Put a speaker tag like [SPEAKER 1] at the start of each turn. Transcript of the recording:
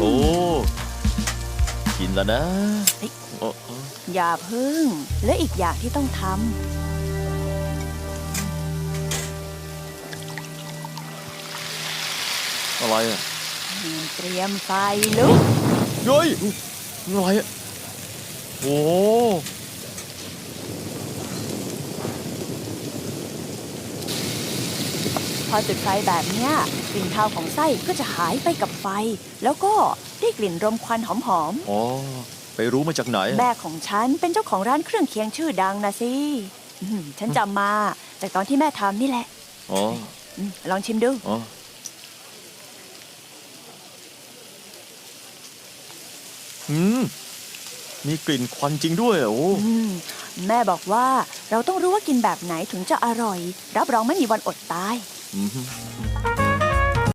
[SPEAKER 1] โอ้กินแล้
[SPEAKER 2] วนะ
[SPEAKER 1] อ
[SPEAKER 2] ย่าพึ่ง และอีกอย่างที่ต้องทำ
[SPEAKER 1] อะไรอะ
[SPEAKER 2] เตรียมไฟลุก
[SPEAKER 1] เฮ้ยอะไรอะโอ้
[SPEAKER 2] พอจุดไฟแบบเนี้ยกลิ่นคาวของไส้ก็จะหายไปกับไฟ แล้วก็ได้กลิ่นรมควันหอม
[SPEAKER 1] อ๋อ ไปรู้มาจากไหน
[SPEAKER 2] ๆ
[SPEAKER 1] อะ
[SPEAKER 2] แม่ของฉันเป็นเจ้าของร้านเครื่องเคียงชื่อดังนะสิอืมฉันจำมาจากตอนที่แม่ทำนี่แหละ
[SPEAKER 1] อ๋อ
[SPEAKER 2] อืมลองชิมดู
[SPEAKER 1] อ๋อ อืม มีกลิ่นควันจริงด้วยอะโอ้
[SPEAKER 2] อืม แม่บอกว่าเราต้องรู้ว่ากินแบบไหนถึงจะอร่อย รับรองไม่มีวันอดตาย
[SPEAKER 1] Mm-hmm.